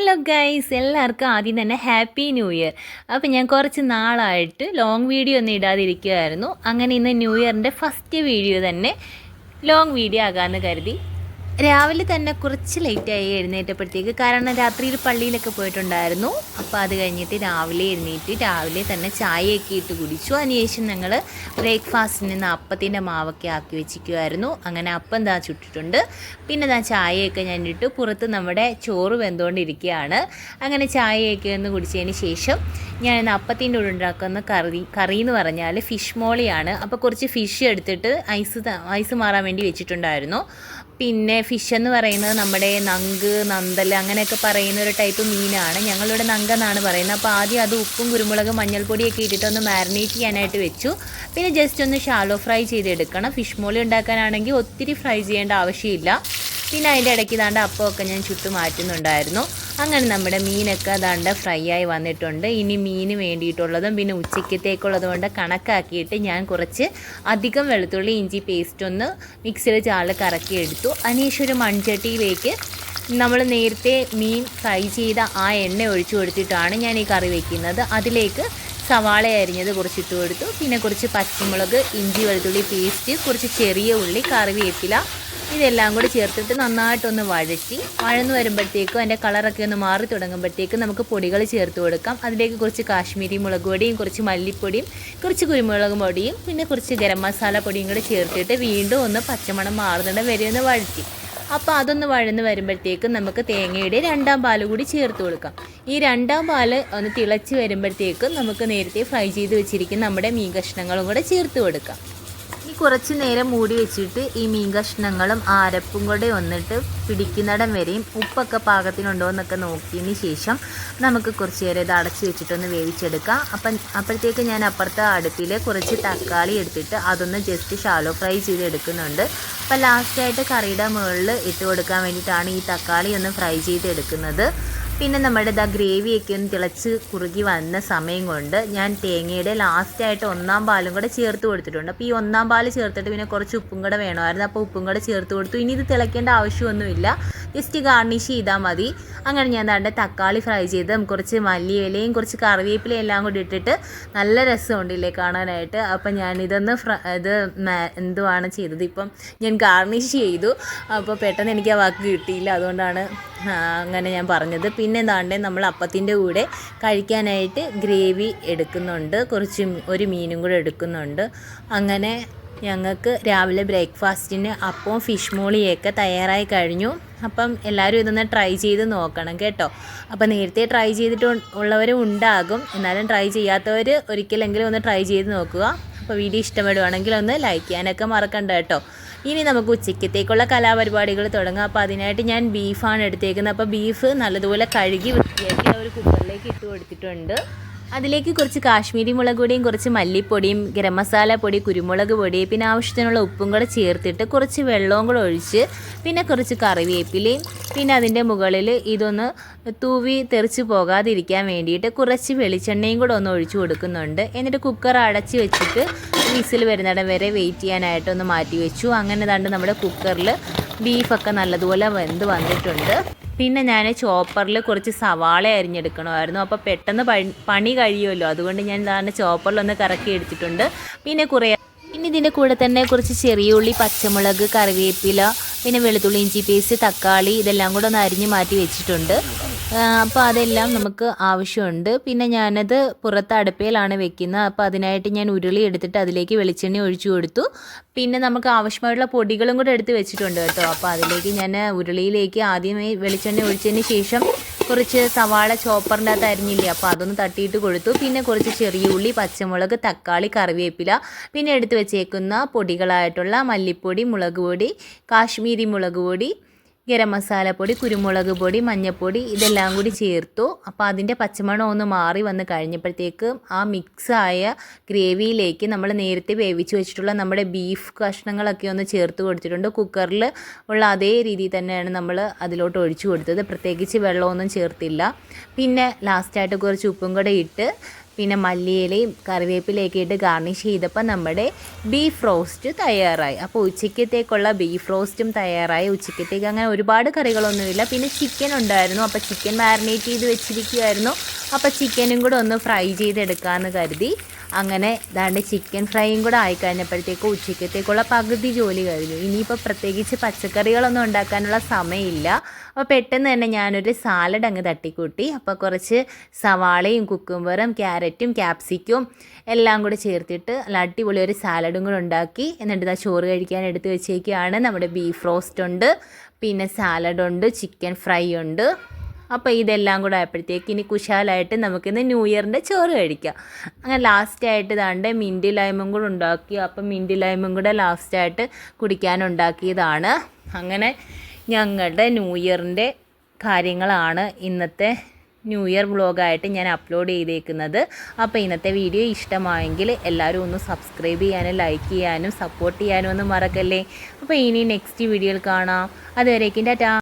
Hello guys എല്ലാവർക്കും ആദ്യം തന്നെ ഹാപ്പി ന്യൂ ഇയർ അപ്പോൾ ഞാൻ കുറച്ച് നാളായിട്ട് ലോങ് വീഡിയോ ഒന്നും ഇടാതിരിക്കുമായിരുന്നു അങ്ങനെ ഇന്ന് ന്യൂ ഇയറിന്റെ ഫസ്റ്റ് വീഡിയോ തന്നെ ലോങ് വീഡിയോ ആകാമെന്ന് കരുതി. രാവിലെ തന്നെ കുറച്ച് ലേറ്റായി എഴുന്നേറ്റപ്പോഴത്തേക്ക്. കാരണം രാത്രിയിൽ പള്ളിയിലൊക്കെ പോയിട്ടുണ്ടായിരുന്നു. അപ്പോൾ അത് കഴിഞ്ഞിട്ട് രാവിലെ എഴുന്നേറ്റ് രാവിലെ തന്നെ ചായയൊക്കെ ഇട്ട് കുടിച്ചു. അതിനുശേഷം ഞങ്ങൾ ബ്രേക്ക്ഫാസ്റ്റിന് നിന്ന് അപ്പത്തിന്റെ മാവൊക്കെ ആക്കി വെച്ചിരിക്കുമായിരുന്നു അങ്ങനെ അപ്പം ദാ ചുട്ടിട്ടുണ്ട്. പിന്നെ ദാ ചായയൊക്കെ ഞാൻ ഇട്ട്. പുറത്ത് നമ്മുടെ ചോറ് വെന്തുകൊണ്ടിരിക്കുകയാണ് അങ്ങനെ ചായയൊക്കെ ഒന്ന് കുടിച്ചതിന് ശേഷം ഞാൻ ഇന്ന് അപ്പത്തിന്റെ കൂടെ ഉണ്ടാക്കുന്ന കറി കറി എന്ന് പറഞ്ഞാൽ ഫിഷ് മോളിയാണ്. അപ്പോൾ കുറച്ച് ഫിഷ് എടുത്തിട്ട് ഐസ് ഐസ് മാറാൻ വേണ്ടി വെച്ചിട്ടുണ്ടായിരുന്നു. പിന്നെ ഫിഷ് എന്ന് പറയുന്നത് നമ്മുടെ നങ്ക് നന്തൽ അങ്ങനെയൊക്കെ പറയുന്ന ഒരു ടൈപ്പ് മീനാണ്. ഞങ്ങളിവിടെ നങ്ക എന്നാണ് പറയുന്നത്. അപ്പോൾ ആദ്യം അത് ഉപ്പും കുരുമുളകും മഞ്ഞൾപ്പൊടിയൊക്കെ ഇട്ടിട്ട് ഒന്ന് മാരിനേറ്റ് ചെയ്യാനായിട്ട് വെച്ചു. പിന്നെ ജസ്റ്റ് ഒന്ന് ഷാലോ ഫ്രൈ ചെയ്തെടുക്കണം. ഫിഷ് മോളി ഉണ്ടാക്കാനാണെങ്കിൽ ഒത്തിരി ഫ്രൈ ചെയ്യേണ്ട ആവശ്യമില്ല. പിന്നെ അതിന്റെ ഇടയ്ക്ക് ഇതാണ്ട് അപ്പമൊക്കെ ഞാൻ ചുട്ടു മാറ്റുന്നുണ്ടായിരുന്നു. അങ്ങനെ നമ്മുടെ മീനൊക്കെ അതാണ്ട് ഫ്രൈ ആയി വന്നിട്ടുണ്ട്. ഇനി മീന് വേണ്ടിയിട്ടുള്ളതും പിന്നെ ഉച്ചക്കത്തേക്കുള്ളതും കൊണ്ട് കണക്കാക്കിയിട്ട് ഞാൻ കുറച്ച് അധികം വെളുത്തുള്ളി ഇഞ്ചി പേസ്റ്റ് ഒന്ന് മിക്സിയിൽ ചാളിൽ കറക്കി എടുത്തു. അതിനുശേഷം ഒരു മൺചട്ടിയിലേക്ക് നമ്മൾ നേരത്തെ മീൻ ഫ്രൈ ചെയ്ത ആ എണ്ണ ഒഴിച്ചു കൊടുത്തിട്ടാണ് ഞാൻ ഈ കറി വയ്ക്കുന്നത് അതിലേക്ക് സവാള അരിഞ്ഞത് കുറച്ച് ഇട്ട് കൊടുത്തു. പിന്നെ കുറച്ച് പച്ചമുളക് ഇഞ്ചി വെളുത്തുള്ളി പേസ്റ്റ് കുറച്ച് ചെറിയ ഉള്ളി കറിവേപ്പില ഇതെല്ലാം കൂടി ചേർത്തിട്ട് നന്നായിട്ടൊന്ന് വഴറ്റി വഴന്ന് വരുമ്പോഴത്തേക്കും അതിന്റെ കളറൊക്കെ ഒന്ന് മാറി തുടങ്ങുമ്പോഴത്തേക്കും നമുക്ക് പൊടികൾ ചേർത്ത് കൊടുക്കാം. അതിലേക്ക് കുറച്ച് കാശ്മീരി മുളക് പൊടിയും കുറച്ച് മല്ലിപ്പൊടിയും കുറച്ച് കുരുമുളക് പൊടിയും പിന്നെ കുറച്ച് ഗരം മസാല പൊടിയും കൂടി ചേർത്തിട്ട് വീണ്ടും ഒന്ന് പച്ചമണം മാറുന്നിടം വരെ ഒന്ന് വഴറ്റി. അപ്പോൾ അതൊന്ന് വഴന്ന് വരുമ്പോഴത്തേക്കും നമുക്ക് തേങ്ങയുടെ രണ്ടാം പാൽ കൂടി ചേർത്ത് കൊടുക്കാം. ഈ രണ്ടാം പാൽ ഒന്ന് തിളച്ച് വരുമ്പോഴത്തേക്കും നമുക്ക് നേരത്തെ ഫ്രൈ ചെയ്ത് വെച്ചിരിക്കുന്ന നമ്മുടെ മീൻ കഷ്ണങ്ങളും കൂടെ ചേർത്ത് കൊടുക്കാം. ഇനി കുറച്ച് നേരം മൂടി വെച്ചിട്ട് ഈ മീൻ കഷ്ണങ്ങളും ആരപ്പും കൂടെ വന്നിട്ട് പിടിക്കുന്നിടം വരെയും ഉപ്പൊക്കെ പാകത്തിനുണ്ടോ എന്നൊക്കെ നോക്കിയതിന് ശേഷം നമുക്ക് കുറച്ച് നേരം ഇത് അടച്ചു വെച്ചിട്ടൊന്ന് വേവിച്ചെടുക്കാം. അപ്പം അപ്പോഴത്തേക്ക് ഞാൻ അപ്പുറത്തെ അടുപ്പിൽ കുറച്ച് തക്കാളി എടുത്തിട്ട് അതൊന്ന് ജസ്റ്റ് ഷാലോ ഫ്രൈ ചെയ്ത് എടുക്കുന്നുണ്ട് അപ്പം ലാസ്റ്റായിട്ട് കറിയുടെ മുകളിൽ ഇട്ട് കൊടുക്കാൻ വേണ്ടിയിട്ടാണ് ഈ തക്കാളി ഒന്ന് ഫ്രൈ ചെയ്ത് എടുക്കുന്നത് പിന്നെ നമ്മുടെ ഇതാ ഗ്രേവിയൊക്കെ ഒന്ന് തിളച്ച് കുറുകി വന്ന സമയം കൊണ്ട് ഞാൻ തേങ്ങയുടെ ലാസ്റ്റായിട്ട് ഒന്നാം പാലും കൂടെ ചേർത്ത് കൊടുത്തിട്ടുണ്ട്. അപ്പോൾ ഈ ഒന്നാം പാൽ ചേർത്തിട്ട് പിന്നെ കുറച്ച് ഉപ്പും കൂടെ വേണമായിരുന്നു. അപ്പോൾ ഉപ്പും കൂടെ ചേർത്ത് കൊടുത്തു. ഇനി ഇത് തിളയ്ക്കേണ്ട ആവശ്യമൊന്നുമില്ല. ജസ്റ്റ് ഗാർണിഷ് ചെയ്താൽ മതി. അങ്ങനെ ഞാൻ ദാണ്ട് തക്കാളി ഫ്രൈ ചെയ്ത് കുറച്ച് മല്ലിയിലയും കുറച്ച് കറിവേപ്പിലയും എല്ലാം കൂടി ഇട്ടിട്ട് നല്ല രസമുണ്ടില്ലേ കാണാനായിട്ട്. അപ്പം ഞാനിതൊന്ന് ഫ്ര ഇത് എന്തുവാണ് ചെയ്തത്? ഇപ്പം ഞാൻ ഗാർണിഷ് ചെയ്തു. അപ്പോൾ പെട്ടെന്ന് എനിക്ക് ആ വാക്ക് കിട്ടിയില്ല. അതുകൊണ്ടാണ് അങ്ങനെ ഞാൻ പറഞ്ഞത്. പിന്നെ എന്താണ്ട് നമ്മൾ അപ്പത്തിന്റെ കൂടെ കഴിക്കാനായിട്ട് ഗ്രേവി എടുക്കുന്നുണ്ട്. കുറച്ച് ഒരു മീനും കൂടെ എടുക്കുന്നുണ്ട്. അങ്ങനെ ഞങ്ങൾക്ക് രാവിലെ ബ്രേക്ക്ഫാസ്റ്റിന് അപ്പവും ഫിഷ് മോളിയൊക്കെ തയ്യാറായി കഴിഞ്ഞു. അപ്പം എല്ലാവരും ഇതൊന്ന് ട്രൈ ചെയ്ത് നോക്കണം കേട്ടോ. അപ്പം നേരത്തെ ട്രൈ ചെയ്തിട്ട് ഉള്ളവരും ഉണ്ടാകും. എന്നാലും ട്രൈ ചെയ്യാത്തവർ ഒരിക്കലെങ്കിലും ഒന്ന് ട്രൈ ചെയ്ത് നോക്കുക. അപ്പോൾ വീഡിയോ ഇഷ്ടപ്പെടുവാണെങ്കിൽ ഒന്ന് ലൈക്ക് ചെയ്യാനൊക്കെ മറക്കണ്ട കേട്ടോ. ഇനി നമുക്ക് ഉച്ചയ്ക്കത്തേക്കുള്ള കലാപരിപാടികൾ തുടങ്ങാം. അപ്പോൾ അതിനായിട്ട് ഞാൻ ബീഫാണ് എടുത്തേക്കുന്നത്. അപ്പോൾ ബീഫ് നല്ലതുപോലെ കഴുകി വൃത്തിയാക്കി ഒരു കുക്കറിലേക്ക് ഇട്ട് കൊടുത്തിട്ടുണ്ട്. അതിലേക്ക് കുറച്ച് കാശ്മീരി മുളക് പൊടിയും കുറച്ച് മല്ലിപ്പൊടിയും ഗരം മസാല പൊടി കുരുമുളക് പൊടി പിന്നെ ആവശ്യത്തിനുള്ള ഉപ്പും കൂടെ ചേർത്തിട്ട് കുറച്ച് വെള്ളവും കൂടെ ഒഴിച്ച് പിന്നെ കുറച്ച് കറിവേപ്പിലയും പിന്നെ അതിന്റെ മുകളിൽ ഇതൊന്ന് തൂവി തെറിച്ച് പോകാതിരിക്കാൻ വേണ്ടിയിട്ട് കുറച്ച് വെളിച്ചെണ്ണയും കൂടെ ഒന്ന് ഒഴിച്ചു കൊടുക്കുന്നുണ്ട്. എന്നിട്ട് കുക്കർ അടച്ച് വെച്ചിട്ട് വിസിൽ വരുന്നിടം വരെ വെയിറ്റ് ചെയ്യാനായിട്ടൊന്ന് മാറ്റി വെച്ചു. അങ്ങനെ നമ്മുടെ കുക്കറിൽ ബീഫൊക്കെ നല്ലതുപോലെ വെന്ത് വന്നിട്ടുണ്ട്. പിന്നെ ഞാൻ ചോപ്പറിൽ കുറച്ച് സവാള അരിഞ്ഞെടുക്കണമായിരുന്നു. അപ്പോൾ പെട്ടെന്ന് പണി കഴിയുമല്ലോ. അതുകൊണ്ട് ഞാൻ ഇതാണ് ചോപ്പറിലൊന്ന് കറക്കി എടുത്തിട്ടുണ്ട്. പിന്നെ കുറേ പിന്നെ ഇതിന്റെ കൂടെ തന്നെ കുറച്ച് ചെറിയ ഉള്ളി പച്ചമുളക് കറിവേപ്പില പിന്നെ വെളുത്തുള്ളി ഇഞ്ചി പേസ്റ്റ് തക്കാളി ഇതെല്ലാം കൂടെ ഒന്ന് അരിഞ്ഞ് മാറ്റി വെച്ചിട്ടുണ്ട്. അപ്പോൾ അതെല്ലാം നമുക്ക് ആവശ്യമുണ്ട്. പിന്നെ ഞാനത് പുറത്ത് അടുപ്പയിലാണ് വെക്കുന്നത്. അപ്പോൾ അതിനായിട്ട് ഞാൻ ഉരുളി എടുത്തിട്ട് അതിലേക്ക് വെളിച്ചെണ്ണ ഒഴിച്ചു കൊടുത്തു. പിന്നെ നമുക്ക് ആവശ്യമായിട്ടുള്ള പൊടികളും കൂടെ എടുത്ത് വെച്ചിട്ടുണ്ട് കേട്ടോ. അപ്പോൾ അതിലേക്ക് ഞാൻ ഉരുളിയിലേക്ക് ആദ്യമേ വെളിച്ചെണ്ണ ഒഴിച്ചതിന് ശേഷം കുറച്ച് സവാള ചോപ്പറിന്റെ അകത്ത് അരിഞ്ഞില്ലേ അപ്പോൾ അതൊന്ന് തട്ടിയിട്ട് കൊടുത്തു പിന്നെ കുറച്ച് ചെറിയ ഉള്ളി പച്ചമുളക് തക്കാളി കറിവേപ്പില പിന്നെ എടുത്ത് വെച്ചേക്കുന്ന പൊടികളായിട്ടുള്ള മല്ലിപ്പൊടി മുളക് പൊടി കാശ്മീരി മുളക് പൊടി ഗരം മസാലപ്പൊടി കുരുമുളക് പൊടി മഞ്ഞൾപ്പൊടി ഇതെല്ലാം കൂടി ചേർത്തു. അപ്പോൾ അതിന്റെ പച്ചമണം ഒന്ന് മാറി വന്ന് കഴിഞ്ഞപ്പോഴത്തേക്ക് ആ മിക്സായ ഗ്രേവിയിലേക്ക് നമ്മൾ നേരത്തെ വേവിച്ച് വെച്ചിട്ടുള്ള നമ്മുടെ ബീഫ് കഷ്ണങ്ങളൊക്കെ ഒന്ന് ചേർത്ത് കൊടുത്തിട്ടുണ്ട്. കുക്കറിൽ ഉള്ള അതേ രീതിയിൽ തന്നെയാണ് നമ്മൾ അതിലോട്ട് ഒഴിച്ചു കൊടുത്തത്. പ്രത്യേകിച്ച് വെള്ളമൊന്നും ചേർത്തില്ല. പിന്നെ ലാസ്റ്റായിട്ട് കുറച്ച് ഉപ്പും കൂടെ ഇട്ട് പിന്നെ മല്ലിയിലയും കറിവേപ്പിലയൊക്കെ ഇട്ട് ഗാർണിഷ് ചെയ്തപ്പോൾ നമ്മുടെ ബീഫ് റോസ്റ്റ് തയ്യാറായി. അപ്പോൾ ഉച്ചക്കത്തേക്കുള്ള ബീഫ് റോസ്റ്റും തയ്യാറായി. ഉച്ചക്കത്തേക്ക് അങ്ങനെ ഒരുപാട് കറികളൊന്നുമില്ല. പിന്നെ ചിക്കൻ ഉണ്ടായിരുന്നു. അപ്പോൾ ചിക്കൻ മാരിനേറ്റ് ചെയ്ത് വെച്ചിരിക്കുമായിരുന്നു അപ്പോൾ ചിക്കനും കൂടെ ഒന്ന് ഫ്രൈ ചെയ്തെടുക്കാമെന്ന് കരുതി. അങ്ങനെ ദാണ്ട് ചിക്കൻ ഫ്രൈയും കൂടെ ആയിക്കഴിഞ്ഞപ്പോഴത്തേക്ക് ഉച്ചക്കത്തേക്കുള്ള പകുതി ജോലി കഴിഞ്ഞു. ഇനിയിപ്പോൾ പ്രത്യേകിച്ച് പച്ചക്കറികളൊന്നും ഉണ്ടാക്കാനുള്ള സമയമില്ല. അപ്പോൾ പെട്ടെന്ന് തന്നെ ഞാനൊരു സാലഡ് അങ്ങ് തട്ടിക്കൂട്ടി. അപ്പോൾ കുറച്ച് സവാളയും കുക്കുംബറും ക്യാരറ്റും ക്യാപ്സിക്കും എല്ലാം കൂടെ ചേർത്തിട്ട് നല്ല അടിപൊളി ഒരു സാലഡും കൂടെ ഉണ്ടാക്കി. എന്നിട്ട് ഇതാ ചോറ് കഴിക്കാൻ എടുത്ത് വെച്ചേക്കുകയാണ് നമ്മുടെ ബീഫ് റോസ്റ്റ് ഉണ്ട്. പിന്നെ സാലഡ് ഉണ്ട് ചിക്കൻ ഫ്രൈ ഉണ്ട്. അപ്പോൾ ഇതെല്ലാം കൂടെ ആയപ്പോഴത്തേക്ക് ഇനി കുശാലായിട്ട് നമുക്കിന്ന് ന്യൂ ഇയറിന്റെ ചോറ് കഴിക്കാം. അങ്ങനെ ലാസ്റ്റായിട്ട് ദാണ്ട് മിന്റ് ലൈമും കൂടെ ഉണ്ടാക്കി. അപ്പം മിന്റ് ലൈമും കൂടെ ലാസ്റ്റായിട്ട് കുടിക്കാനുണ്ടാക്കിയതാണ് അങ്ങനെ ഞങ്ങളുടെ ന്യൂ ഇയറിന്റെ കാര്യങ്ങളാണ് ഇന്നത്തെ ന്യൂ ഇയർ വ്ളോഗായിട്ട് ഞാൻ അപ്ലോഡ് ചെയ്തേക്കുന്നത്. അപ്പോൾ ഇന്നത്തെ വീഡിയോ ഇഷ്ടമായെങ്കിൽ എല്ലാവരും ഒന്ന് സബ്സ്ക്രൈബ് ചെയ്യാനും ലൈക്ക് ചെയ്യാനും സപ്പോർട്ട് ചെയ്യാനും ഒന്നും മറക്കല്ലേ? അപ്പോൾ ഇനി നെക്സ്റ്റ് വീഡിയോയിൽ കാണാം. അതുവരേക്കും ടാറ്റാ.